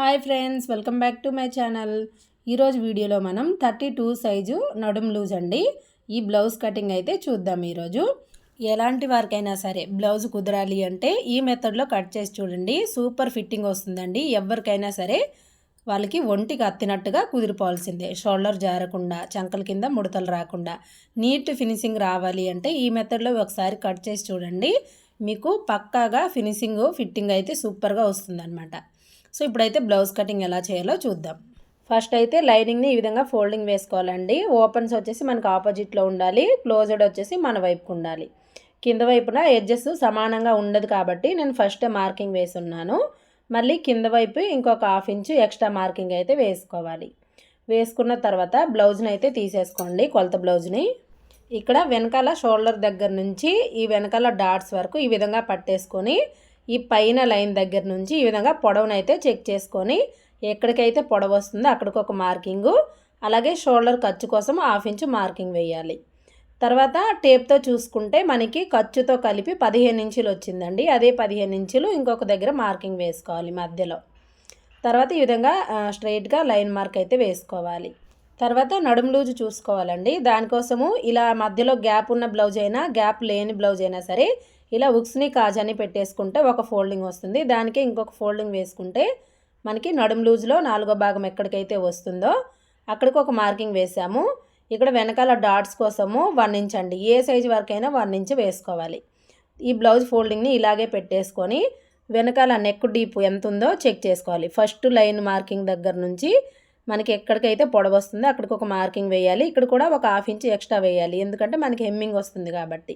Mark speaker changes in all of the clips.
Speaker 1: Hi friends welcome back to my channel. ఈరోజు వీడియోలో మనం థర్టీ టూ సైజు నడుం లూజ్ అండి. ఈ బ్లౌజ్ కటింగ్ అయితే చూద్దాం ఈరోజు. ఎలాంటి వారికైనా సరే బ్లౌజ్ కుదరాలి అంటే ఈ మెథడ్లో కట్ చేసి చూడండి. సూపర్ ఫిట్టింగ్ వస్తుందండి. ఎవరికైనా సరే వాళ్ళకి ఒంటికి అత్తినట్టుగా కుదిరిపోవాల్సిందే. షోల్డర్ జారకుండా చంకల కింద ముడతలు రాకుండా. నీట్ ఫినిషింగ్ రావాలి అంటే ఈ మెథడ్లో ఒకసారి కట్ చేసి చూడండి. మీకు పక్కాగా ఫినిషింగ్ ఫిట్టింగ్ అయితే సూపర్గా వస్తుందన్నమాట. సో ఇప్పుడైతే బ్లౌజ్ కటింగ్ ఎలా చేయాలో చూద్దాం. ఫస్ట్ అయితే లైనింగ్ని ఈ విధంగా ఫోల్డింగ్ వేసుకోవాలండి. ఓపెన్స్ వచ్చేసి మనకు ఆపోజిట్లో ఉండాలి క్లోజ్డ్ వచ్చేసి మన వైపుకు ఉండాలి. కింద వైపున ఎడ్జెస్ సమానంగా ఉండదు కాబట్టి నేను ఫస్ట్ మార్కింగ్ వేసున్నాను. మళ్ళీ కింద వైపు ఇంకొక హాఫ్ ఇంచు ఎక్స్ట్రా మార్కింగ్ అయితే వేసుకోవాలి. వేసుకున్న తర్వాత బ్లౌజ్ని అయితే తీసేసుకోండి కొలత బ్లౌజ్ని. ఇక్కడ వెనకాల షోల్డర్ దగ్గర నుంచి ఈ వెనకాల డాట్స్ వరకు ఈ విధంగా పట్టేసుకొని ఈ పైన లైన్ దగ్గర నుంచి ఈ విధంగా పొడవునైతే చెక్ చేసుకొని ఎక్కడికైతే పొడవు వస్తుందో అక్కడికి ఒక మార్కింగు అలాగే షోల్డర్ ఖర్చు కోసం హాఫ్ ఇంచు మార్కింగ్ వేయాలి. తర్వాత టేప్తో చూసుకుంటే మనకి ఖర్చుతో కలిపి పదిహేను ఇంచులు వచ్చిందండి. అదే పదిహేను ఇంచులు ఇంకొక దగ్గర మార్కింగ్ వేసుకోవాలి మధ్యలో. తర్వాత ఈ విధంగా స్ట్రైట్గా లైన్ మార్క్ అయితే వేసుకోవాలి. తర్వాత నడుము లూజు చూసుకోవాలండి. దానికోసము ఇలా మధ్యలో గ్యాప్ ఉన్న బ్లౌజ్ అయినా గ్యాప్ లేని బ్లౌజ్ అయినా సరే ఇలా ఉక్స్ని కాజాని పెట్టేసుకుంటే ఒక ఫోల్డింగ్ వస్తుంది. దానికి ఇంకొక ఫోల్డింగ్ వేసుకుంటే మనకి నడుం లూజ్లో నాలుగో భాగం ఎక్కడికైతే వస్తుందో అక్కడికి ఒక మార్కింగ్ వేసాము. ఇక్కడ వెనకాల డాట్స్ కోసము వన్ ఇంచ్ అండి ఏ సైజు వరకైనా వన్ ఇంచ్ వేసుకోవాలి. ఈ బ్లౌజ్ ఫోల్డింగ్ని ఇలాగే పెట్టేసుకొని వెనకాల నెక్ డీప్ ఎంత ఉందో చెక్ చేసుకోవాలి. ఫస్ట్ లైన్ మార్కింగ్ దగ్గర నుంచి మనకి ఎక్కడికైతే పొడవ వస్తుందో అక్కడికి ఒక మార్కింగ్ వేయాలి. ఇక్కడ కూడా ఒక హాఫ్ ఇంచ్ ఎక్స్ట్రా వేయాలి. ఎందుకంటే మనకి హెమ్మింగ్ వస్తుంది కాబట్టి.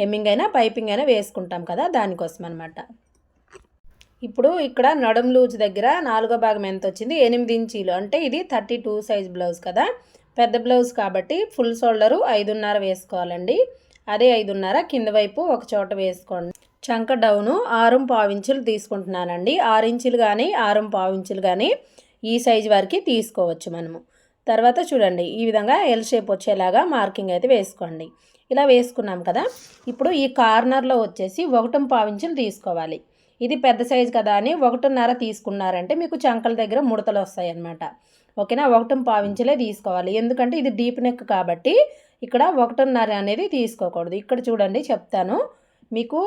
Speaker 1: హెమ్మింగ్ అయినా పైపింగ్ అయినా వేసుకుంటాం కదా దానికోసం అనమాట ఇప్పుడు ఇక్కడ నడుం లూజ్ దగ్గర నాలుగో భాగం ఎంత వచ్చింది ఎనిమిది ఇంచీలు. అంటే ఇది థర్టీ టూ సైజ్ బ్లౌజ్ కదా. పెద్ద బ్లౌజ్ కాబట్టి ఫుల్ షోల్డరు ఐదున్నర వేసుకోవాలండి. అదే ఐదున్నర కింద వైపు ఒక చోట వేసుకోండి. చంక డౌను ఆరుం పావించులు తీసుకుంటున్నానండి. ఆరు ఇంచులు కానీ ఆరుం పావించులు కానీ ఈ సైజు వరకు తీసుకోవచ్చు మనము. తర్వాత చూడండి ఈ విధంగా ఎల్ షేప్ వచ్చేలాగా మార్కింగ్ అయితే వేసుకోండి. ఇలా వేసుకున్నాం కదా. ఇప్పుడు ఈ కార్నర్లో వచ్చేసి ఒకటం పావించులు తీసుకోవాలి. ఇది పెద్ద సైజు కదా అని ఒకటిన్నర తీసుకున్నారంటే మీకు చంకల దగ్గర ముడతలు వస్తాయి అన్నమాట ఓకేనా? ఒకటం పావించలే తీసుకోవాలి. ఎందుకంటే ఇది డీప్ నెక్ కాబట్టి ఇక్కడ ఒకటిన్నర అనేది తీసుకోకూడదు. ఇక్కడ చూడండి చెప్తాను. మీకు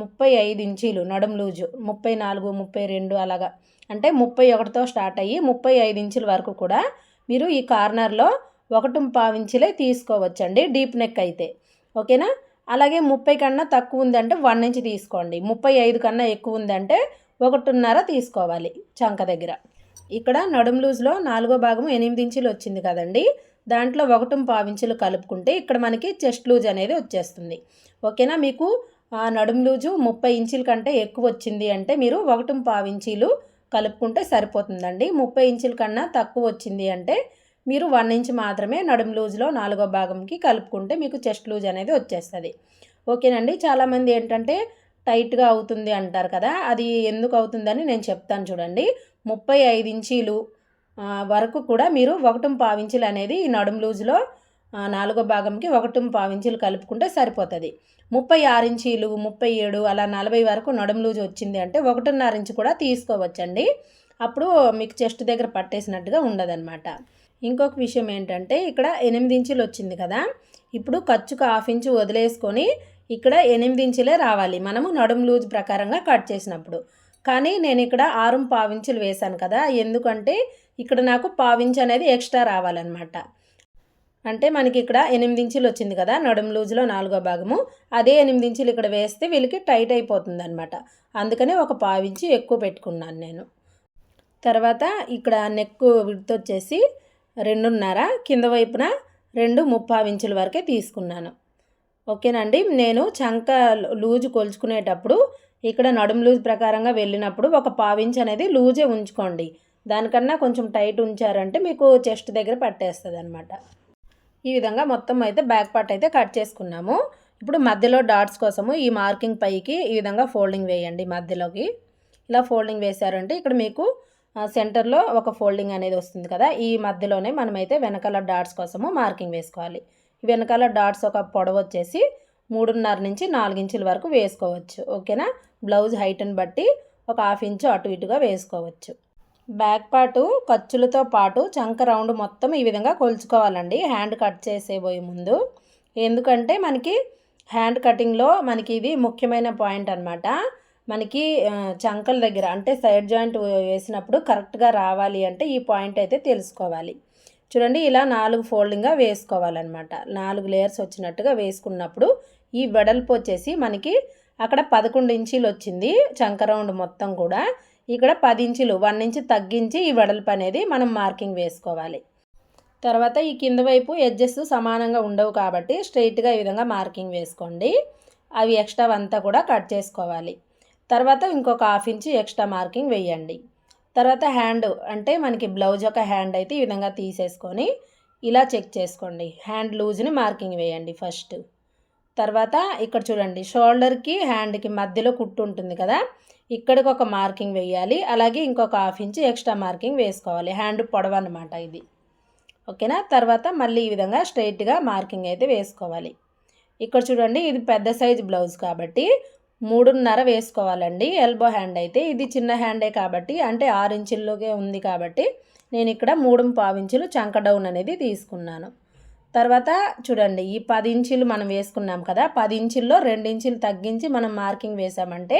Speaker 1: ముప్పై ఐదు ఇంచీలు నడుం లూజు ముప్పై నాలుగు ముప్పై రెండు అలాగా. అంటే ముప్పై ఒకటితో స్టార్ట్ అయ్యి ముప్పై ఐదు ఇంచుల వరకు కూడా మీరు ఈ కార్నర్లో ఒకటి పావించలే తీసుకోవచ్చండి డీప్ నెక్ అయితే. ఓకేనా? అలాగే ముప్పై కన్నా తక్కువ ఉందంటే వన్ ఇంచ్ తీసుకోండి. ముప్పై ఐదు కన్నా ఎక్కువ ఉందంటే ఒకటిన్నర తీసుకోవాలి చంక దగ్గర. ఇక్కడ నడుం లూజ్లో నాలుగో భాగం ఎనిమిది ఇంచులు వచ్చింది కదండి. దాంట్లో ఒకటి పావించులు కలుపుకుంటే ఇక్కడ మనకి చెస్ట్ లూజ్ అనేది వచ్చేస్తుంది. ఓకేనా? మీకు నడుం లూజు ముప్పై ఇంచుల కంటే ఎక్కువ వచ్చింది అంటే మీరు ఒకటి పావించీలు కలుపుకుంటే సరిపోతుందండి. ముప్పై ఇంచుల కన్నా తక్కువ వచ్చింది అంటే మీరు వన్ ఇంచ్ మాత్రమే నడుం లూజ్లో నాలుగో భాగంకి కలుపుకుంటే మీకు చెస్ట్ లూజ్ అనేది వచ్చేస్తుంది. ఓకేనండి? చాలామంది ఏంటంటే టైట్గా అవుతుంది అంటారు కదా అది ఎందుకు అవుతుందని నేను చెప్తాను చూడండి. ముప్పై ఐదు ఇంచీలు వరకు కూడా మీరు ఒకటి పావించులు అనేది ఈ నడుం లూజ్లో నాలుగో భాగంకి ఒకటి పావించులు కలుపుకుంటే సరిపోతుంది. ముప్పై ఆరు ఇంచీలు ముప్పై ఏడు అలా నలభై వరకు నడుం లూజ్ వచ్చింది అంటే ఒకటిన్నర ఇంచు కూడా తీసుకోవచ్చండి. అప్పుడు మీకు చెస్ట్ దగ్గర పట్టేసినట్టుగా ఉండదన్నమాట. ఇంకొక విషయం ఏంటంటే ఇక్కడ ఎనిమిది ఇంచులు వచ్చింది కదా. ఇప్పుడు ఖర్చుకు హాఫ్ ఇంచు వదిలేసుకొని ఇక్కడ ఎనిమిది ఇంచులే రావాలి. మనము నడుము లూజ్ ప్రకారంగా కట్ చేసినప్పుడు. కానీ నేను ఇక్కడ ఆరు పావించులు వేశాను కదా. ఎందుకంటే ఇక్కడ నాకు పావించు అనేది ఎక్స్ట్రా రావాలన్నమాట. అంటే మనకి ఇక్కడ ఎనిమిది ఇంచులు వచ్చింది కదా నడుము లూజ్లో నాలుగో భాగము. అదే ఎనిమిది ఇంచులు ఇక్కడ వేస్తే వీళ్ళకి టైట్ అయిపోతుంది అనమాట అందుకనే ఒక పావించి ఎక్కువ పెట్టుకున్నాను నేను. తర్వాత ఇక్కడ నెక్ విడుతొచ్చేసి రెండున్నర కింద వైపున రెండు ముప్పావు ఇంచుల వరకే తీసుకున్నాను. ఓకేనండి నేను చంక లూజు కొలుచుకునేటప్పుడు ఇక్కడ నడుము లూజ్ ప్రకారంగా వెళ్ళినప్పుడు ఒక పావించి అనేది లూజే ఉంచుకోండి. దానికన్నా కొంచెం టైట్ ఉంచారంటే మీకు చెస్ట్ దగ్గర పట్టేస్తుంది అనమాట ఈ విధంగా మొత్తం అయితే బ్యాక్ పార్ట్ అయితే కట్ చేసుకున్నాము. ఇప్పుడు మధ్యలో డాట్స్ కోసము ఈ మార్కింగ్ పైకి ఈ విధంగా ఫోల్డింగ్ వేయండి మధ్యలోకి. ఇలా ఫోల్డింగ్ వేశారంటే ఇక్కడ మీకు సెంటర్లో ఒక ఫోల్డింగ్ అనేది వస్తుంది కదా. ఈ మధ్యలోనే మనమైతే వెనకాల డాట్స్ కోసము మార్కింగ్ వేసుకోవాలి. వెనకాల డాట్స్ ఒక పొడవు వచ్చేసి మూడున్నర నుంచి నాలుగించుల వరకు వేసుకోవచ్చు. ఓకేనా? బ్లౌజ్ హైట్ని బట్టి ఒక హాఫ్ ఇంచు అటు ఇటుగా వేసుకోవచ్చు. బ్యాక్ పార్టు ఖర్చులతో పాటు చంక రౌండ్ మొత్తం ఈ విధంగా కొలుచుకోవాలండి. హ్యాండ్ కట్ చేసేపోయే ముందు. ఎందుకంటే మనకి హ్యాండ్ కటింగ్లో మనకి ఇది ముఖ్యమైన పాయింట్ అనమాట మనకి చంకల దగ్గర అంటే సైడ్ జాయింట్ వేసినప్పుడు కరెక్ట్గా రావాలి అంటే ఈ పాయింట్ అయితే తెలుసుకోవాలి. చూడండి ఇలా నాలుగు ఫోల్డింగ్గా వేసుకోవాలన్నమాట. నాలుగు లేయర్స్ వచ్చినట్టుగా వేసుకున్నప్పుడు ఈ వెడల్పు వచ్చేసి మనకి అక్కడ పదకొండు ఇంచీలు వచ్చింది చంక రౌండ్ మొత్తం కూడా. ఇక్కడ పది ఇంచులు వన్ ఇంచు తగ్గించి ఈ వెడల్పు అనేది మనం మార్కింగ్ వేసుకోవాలి. తర్వాత ఈ కింద వైపు ఎడ్జెస్ సమానంగా ఉండవు కాబట్టి స్ట్రైట్గా ఈ విధంగా మార్కింగ్ వేసుకోండి. అవి ఎక్స్ట్రా అంతా కూడా కట్ చేసుకోవాలి. తర్వాత ఇంకొక హాఫ్ ఇంచు ఎక్స్ట్రా మార్కింగ్ వేయండి. తర్వాత హ్యాండ్ అంటే మనకి బ్లౌజ్ యొక్క హ్యాండ్ అయితే ఈ విధంగా తీసేసుకొని ఇలా చెక్ చేసుకోండి. హ్యాండ్ లూజ్ని మార్కింగ్ వేయండి ఫస్ట్. తర్వాత ఇక్కడ చూడండి షోల్డర్కి హ్యాండ్కి మధ్యలో కుట్టు ఉంటుంది కదా ఇక్కడికి ఒక మార్కింగ్ వేయాలి. అలాగే ఇంకొక హాఫ్ ఇంచ్ ఎక్స్ట్రా మార్కింగ్ వేసుకోవాలి. హ్యాండ్ పొడవ అనమాట ఇది. ఓకేనా? తర్వాత మళ్ళీ ఈ విధంగా స్ట్రైట్గా మార్కింగ్ అయితే వేసుకోవాలి. ఇక్కడ చూడండి ఇది పెద్ద సైజ్ బ్లౌజ్ కాబట్టి మూడున్నర వేసుకోవాలండి. ఎల్బో హ్యాండ్ అయితే ఇది చిన్న హ్యాండే కాబట్టి అంటే ఆరు ఇంచుల్లోకే ఉంది కాబట్టి నేను ఇక్కడ మూడు పావించులు చంక డౌన్ అనేది తీసుకున్నాను. తర్వాత చూడండి ఈ పది ఇంచులు మనం వేసుకున్నాం కదా పది ఇంచుల్లో రెండు ఇంచులు తగ్గించి మనం మార్కింగ్ వేసామంటే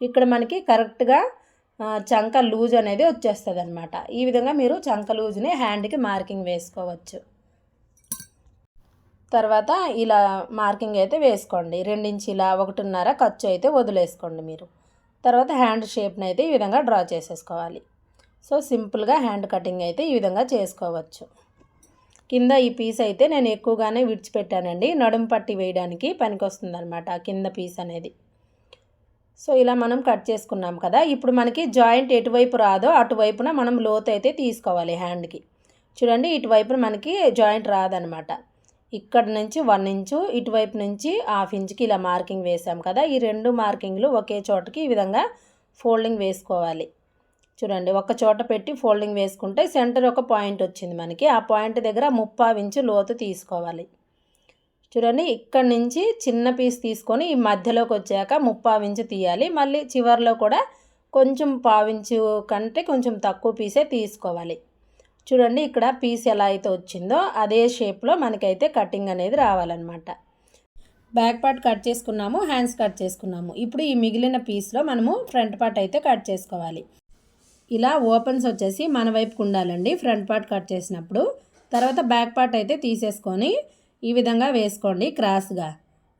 Speaker 1: ఇక్కడ మనకి కరెక్ట్గా చంక లూజ్ అనేది వచ్చేస్తుంది అనమాట ఈ విధంగా మీరు చంక లూజ్ని హ్యాండ్కి మార్కింగ్ వేసుకోవచ్చు. తర్వాత ఇలా మార్కింగ్ అయితే వేసుకోండి. రెండించి ఇలా ఒకటిన్నర ఖర్చు అయితే వదిలేసుకోండి మీరు. తర్వాత హ్యాండ్ షేప్ని అయితే ఈ విధంగా డ్రా చేసేసుకోవాలి. సో సింపుల్గా హ్యాండ్ కటింగ్ అయితే ఈ విధంగా చేసుకోవచ్చు. కింద ఈ పీస్ అయితే నేను ఎక్కువగానే విడిచిపెట్టానండి. నడుం పట్టి వేయడానికి పనికొస్తుంది అనమాట కింద పీస్ అనేది. సో ఇలా మనం కట్ చేసుకున్నాం కదా. ఇప్పుడు మనకి జాయింట్ ఎటువైపు రాదో అటువైపున మనం లోతు అయితే తీసుకోవాలి హ్యాండ్కి. చూడండి ఇటువైపున మనకి జాయింట్ రాదనమాట ఇక్కడ నుంచి వన్ ఇంచు ఇటువైపు నుంచి హాఫ్ ఇంచుకి ఇలా మార్కింగ్ వేసాం కదా. ఈ రెండు మార్కింగ్లు ఒకే చోటకి ఈ విధంగా ఫోల్డింగ్ వేసుకోవాలి. చూడండి ఒక చోట పెట్టి ఫోల్డింగ్ వేసుకుంటే సెంటర్ ఒక పాయింట్ వచ్చింది మనకి. ఆ పాయింట్ దగ్గర ముప్పావు ఇంచు లోతు తీసుకోవాలి. చూడండి ఇక్కడ నుంచి చిన్న పీస్ తీసుకొని ఈ మధ్యలోకి వచ్చాక ముప్పావు ఇంచు తీయాలి. మళ్ళీ చివరిలో కూడా కొంచెం పావించు కంటే కొంచెం తక్కువ పీసే తీసుకోవాలి. చూడండి ఇక్కడ పీస్ ఎలా అయితే వచ్చిందో అదే షేప్లో మనకైతే కటింగ్ అనేది రావాలన్నమాట. బ్యాక్ పార్ట్ కట్ చేసుకున్నాము హ్యాండ్స్ కట్ చేసుకున్నాము. ఇప్పుడు ఈ మిగిలిన పీస్లో మనము ఫ్రంట్ పార్ట్ అయితే కట్ చేసుకోవాలి. ఇలా ఓపెన్స్ వచ్చేసి మన వైపుకు ఉండాలండి ఫ్రంట్ పార్ట్ కట్ చేసినప్పుడు. తర్వాత బ్యాక్ పార్ట్ అయితే తీసేసుకొని ఈ విధంగా వేసుకోండి క్రాస్గా.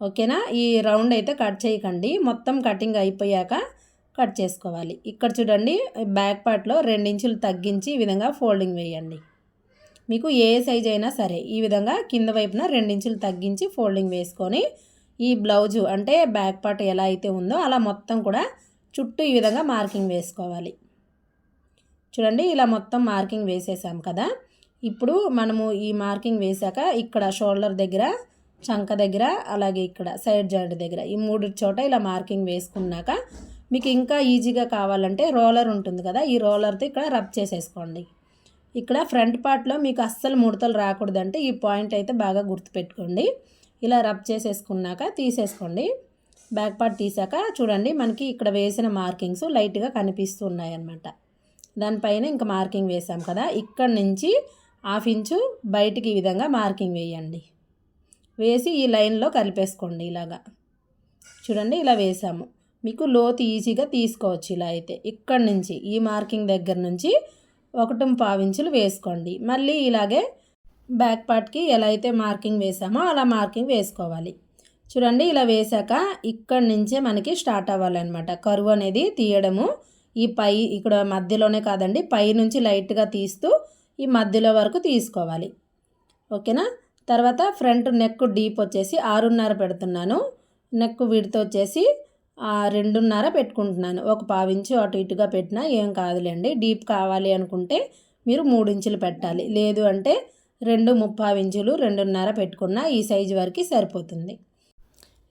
Speaker 1: ఓకేనా? ఈ రౌండ్ అయితే కట్ చేయకండి. మొత్తం కటింగ్ అయిపోయాక కట్ చేసుకోవాలి. ఇక్కడ చూడండి బ్యాక్ పార్ట్లో ఇంచులు తగ్గించి ఈ విధంగా ఫోల్డింగ్ వేయండి. మీకు ఏ సైజ్ అయినా సరే ఈ విధంగా కింద వైపున రెండించులు తగ్గించి ఫోల్డింగ్ వేసుకొని ఈ బ్లౌజు అంటే బ్యాక్ పార్ట్ ఎలా అయితే ఉందో అలా మొత్తం కూడా చుట్టూ ఈ విధంగా మార్కింగ్ వేసుకోవాలి. చూడండి ఇలా మొత్తం మార్కింగ్ వేసేసాం కదా. ఇప్పుడు మనము ఈ మార్కింగ్ వేసాక ఇక్కడ షోల్డర్ దగ్గర చంక దగ్గర అలాగే ఇక్కడ సైడ్ జాయింట్ దగ్గర ఈ మూడు చోట ఇలా మార్కింగ్ వేసుకున్నాక మీకు ఇంకా ఈజీగా కావాలంటే రోలర్ ఉంటుంది కదా ఈ రోలర్తో ఇక్కడ రబ్ చేసేసుకోండి. ఇక్కడ ఫ్రంట్ పార్ట్లో మీకు అస్సలు ముడతలు రాకూడదంటే ఈ పాయింట్ అయితే బాగా గుర్తుపెట్టుకోండి. ఇలా రబ్ చేసేసుకున్నాక తీసేసుకోండి. బ్యాక్ పార్ట్ తీసాక చూడండి మనకి ఇక్కడ వేసిన మార్కింగ్స్ లైట్గా కనిపిస్తున్నాయి అన్నమాట దానిపైన ఇంకా మార్కింగ్ వేసాం కదా ఇక్కడ నుంచి హాఫ్ ఇంచు బయటికి ఈ విధంగా మార్కింగ్ వేయండి. వేసి ఈ లైన్లో కలిపేసుకోండి ఇలాగా. చూడండి ఇలా వేసాము. మీకు లోతు ఈజీగా తీసుకోవచ్చు ఇలా అయితే. ఇక్కడ నుంచి ఈ మార్కింగ్ దగ్గర నుంచి ఒకటి పావించులు వేసుకోండి. మళ్ళీ ఇలాగే బ్యాక్ పార్ట్కి ఎలా అయితే మార్కింగ్ వేసామో అలా మార్కింగ్ వేసుకోవాలి. చూడండి ఇలా వేసాక ఇక్కడి నుంచే మనకి స్టార్ట్ అవ్వాలన్నమాట. కరువు అనేది తీయడము ఈ పై ఇక్కడ మధ్యలోనే కాదండి పై నుంచి లైట్గా తీస్తూ ఈ మధ్యలో వరకు తీసుకోవాలి. ఓకేనా? తర్వాత ఫ్రంట్ నెక్ డీప్ వచ్చేసి ఆరున్నర పెడుతున్నాను. నెక్ విడత వచ్చేసి రెండున్నర పెట్టుకుంటున్నాను. ఒక పావించి అటు ఇటుగా పెట్టినా ఏం కాదులేండి. డీప్ కావాలి అనుకుంటే మీరు మూడు ఇంచులు పెట్టాలి. లేదు అంటే రెండు ముప్పావు ఇంచులు రెండున్నర పెట్టుకున్న ఈ సైజు వరకు సరిపోతుంది.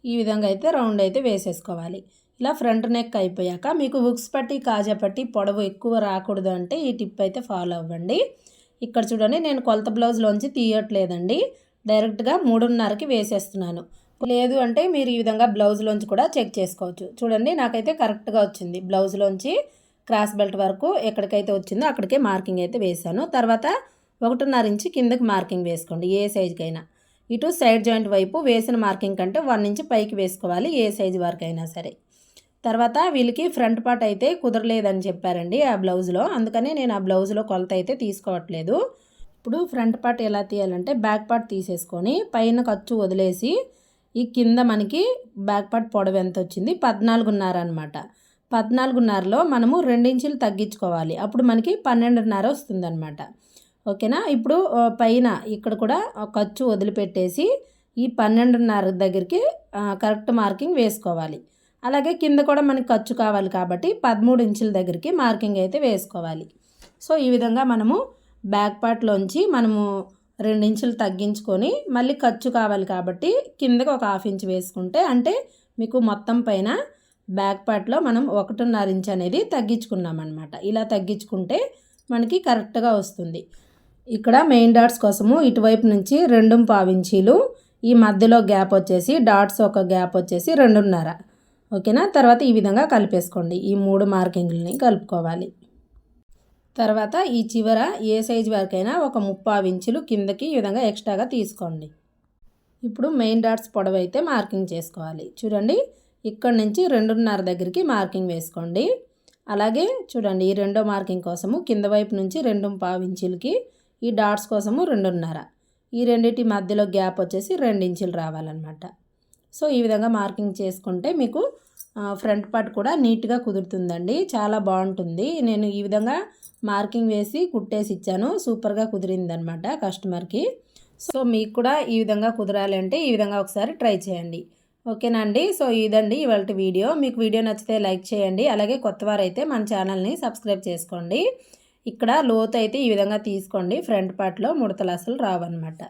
Speaker 1: ఈ విధంగా అయితే రౌండ్ అయితే వేసేసుకోవాలి. ఇలా ఫ్రంట్ నెక్ అయిపోయాక మీకు హుక్స్ పట్టి కాజా పట్టి పొడవు ఎక్కువ రాకూడదు అంటే ఈ టిప్ అయితే ఫాలో అవ్వండి. ఇక్కడ చూడండి నేను కొలత బ్లౌజ్లోంచి తీయట్లేదండి. డైరెక్ట్గా మూడున్నరకి వేసేస్తున్నాను. లేదు అంటే మీరు ఈ విధంగా బ్లౌజ్లోంచి కూడా చెక్ చేసుకోవచ్చు. చూడండి నాకైతే కరెక్ట్గా వచ్చింది. బ్లౌజ్లోంచి క్రాస్ బెల్ట్ వరకు ఎక్కడికైతే వచ్చిందో అక్కడికే మార్కింగ్ అయితే వేసాను తర్వాత ఒకటిన్నర ఇంచు కిందకి మార్కింగ్ వేసుకోండి ఏ సైజుకైనా ఇటు సైడ్ జాయింట్ వైపు వేసిన మార్కింగ్ కంటే వన్ ఇంచ్ పైకి వేసుకోవాలి ఏ సైజు వరకు అయినా సరే. తర్వాత వీళ్ళకి ఫ్రంట్ పార్ట్ అయితే కుదరలేదని చెప్పారండి ఆ బ్లౌజ్లో అందుకనే నేను ఆ బ్లౌజ్లో కొలత అయితే తీసుకోవట్లేదు. ఇప్పుడు ఫ్రంట్ పార్ట్ ఎలా తీయాలంటే బ్యాక్ పార్ట్ తీసేసుకొని పైన ఖర్చు వదిలేసి ఈ కింద మనకి బ్యాక్ పార్ట్ పొడవు ఎంత వచ్చింది? పద్నాలుగున్నర అనమాట పద్నాలుగున్నరలో మనము రెండించులు తగ్గించుకోవాలి. అప్పుడు మనకి పన్నెండున్నర వస్తుందన్నమాట. ఓకేనా? ఇప్పుడు పైన ఇక్కడ కూడా ఖర్చు వదిలిపెట్టేసి ఈ పన్నెండున్నర దగ్గరికి కరెక్ట్ మార్కింగ్ వేసుకోవాలి. అలాగే కింద కూడా మనకి ఖర్చు కావాలి కాబట్టి పదమూడు ఇంచుల దగ్గరికి మార్కింగ్ అయితే వేసుకోవాలి. సో ఈ విధంగా మనము బ్యాక్ పార్ట్లోంచి మనము ఇంచులు తగ్గించుకొని మళ్ళీ ఖర్చు కావాలి కాబట్టి కిందకి ఒక హాఫ్ ఇంచ్ వేసుకుంటే అంటే మీకు మొత్తం పైన బ్యాక్ పార్ట్లో మనం ఒకటిన్నర ఇంచ్ అనేది తగ్గించుకున్నాం అనమాట ఇలా తగ్గించుకుంటే మనకి కరెక్ట్గా వస్తుంది. ఇక్కడ మెయిన్ డాట్స్ కోసము ఇటువైపు నుంచి రెండు పావించీలు ఈ మధ్యలో గ్యాప్ వచ్చేసి డాట్స్ ఒక గ్యాప్ వచ్చేసి రెండున్నర. ఓకేనా? తర్వాత ఈ విధంగా కలిపేసుకోండి. ఈ మూడు మార్కింగ్లని కలుపుకోవాలి. తర్వాత ఈ చివర ఏ సైజు వరకైనా ఒక ముప్పావు ఇంచులు కిందకి ఈ విధంగా ఎక్స్ట్రాగా తీసుకోండి. ఇప్పుడు మెయిన్ డాట్స్ పొడవు అయితే మార్కింగ్ చేసుకోవాలి. చూడండి ఇక్కడ నుంచి రెండున్నర దగ్గరికి మార్కింగ్ వేసుకోండి. అలాగే చూడండి ఈ రెండో మార్కింగ్ కోసము కింద వైపు నుంచి రెండు పావు ఇంచులకి ఈ డాట్స్ కోసము రెండున్నర. ఈ రెండింటి మధ్యలో గ్యాప్ వచ్చేసి రెండు ఇంచులు రావాలన్నమాట. సో ఈ విధంగా మార్కింగ్ చేసుకుంటే మీకు ఫ్రంట్ పార్ట్ కూడా నీట్గా కుదురుతుందండి. చాలా బాగుంటుంది. నేను ఈ విధంగా మార్కింగ్ వేసి కుట్టేసి ఇచ్చాను. సూపర్గా కుదిరిందనమాట కస్టమర్కి. సో మీకు కూడా ఈ విధంగా కుదరాలి అంటే ఈ విధంగా ఒకసారి ట్రై చేయండి. ఓకేనా అండి? సో ఇదండి ఇవాళ వీడియో. మీకు వీడియో నచ్చితే లైక్ చేయండి. అలాగే కొత్త వారైతే మన ఛానల్ని సబ్స్క్రైబ్ చేసుకోండి. ఇక్కడ లోతు అయితే ఈ విధంగా తీసుకోండి. ఫ్రంట్ పార్ట్లో ముడతలు అసలు రావన్నమాట